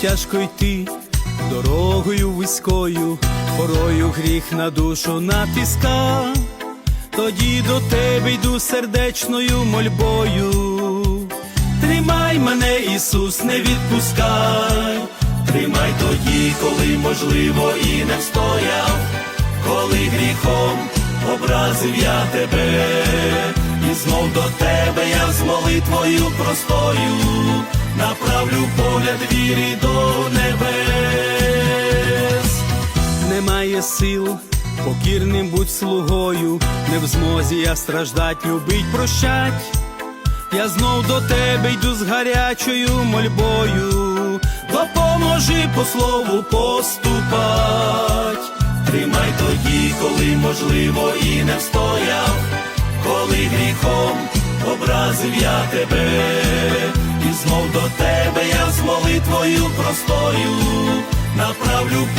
тяжко йти дорогою вузькою, порою гріх на душу натиска, тоді до тебе йду сердечною мольбою. Тримай мене, Ісус, не відпускай, тримай тоді, коли можливо і не встояв, коли гріхом образив я тебе, і знов до тебе я з молитвою простою направлю погляд вірі до небес. Немає сил, покірним будь слугою, не в змозі я страждать, любить, прощать. Я знов до тебе йду з гарячою мольбою, допоможи по слову поступать, тримай тоді, коли можливо і не встояв, коли гріхом образив я тебе, молитвою простою направлю.